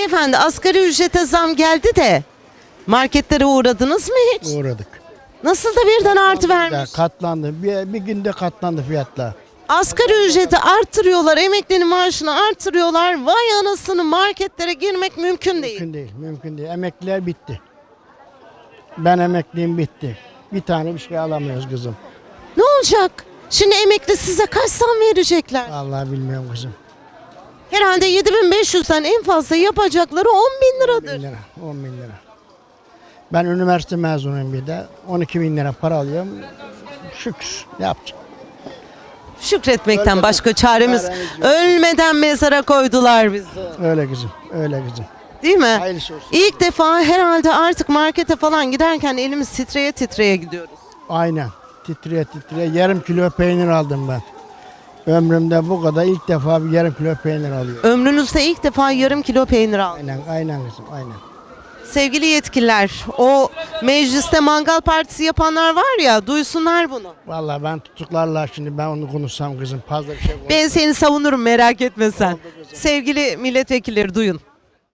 Beyefendi asgari ücrete zam geldi de marketlere uğradınız mı hiç? Uğradık. Nasıl da birden artı Ya vermiş? katlandı. Bir, bir günde katlandı fiyatlar. Asgari ücreti arttırıyorlar, emeklinin maaşını arttırıyorlar. Vay anasını marketlere girmek mümkün değil. Mümkün değil. Mümkün değil. Emekliler bitti. Ben emekliyim bitti. Bir tane bir şey alamıyoruz kızım. Ne olacak? Şimdi emekli size kaç zam verecekler? Vallahi bilmiyorum kızım. Herhalde 7500'den en fazla yapacakları 10 bin 10 liradır. bin lira. 10 bin lira. Ben üniversite mezunuyum bir de. 12 bin lira para alıyorum. Şükür. Yapacağım? Şükretmekten Ölmeden- başka çaremiz. Çaremiz yok. Ölmeden mezara koydular bizi. Öyle kızım. Öyle kızım. Değil mi? Hayırlısı olsun. İlk defa herhalde artık markete falan giderken elimiz titreye titreye gidiyoruz. Aynen. Titriye titriye. Yarım kilo peynir aldım ben. Ömrümde bu kadar ilk defa bir yarım kilo peynir alıyorum. Ömrünüzde ilk defa yarım kilo peynir aldım. Aynen, aynen kızım, aynen. Sevgili yetkililer, o mecliste mangal partisi yapanlar var ya, duysunlar bunu. Vallahi ben tutuklarlar şimdi ben onu konuşsam kızım. Fazla bir şey. Ben seni savunurum merak etme sen. Sevgili milletvekilleri duyun.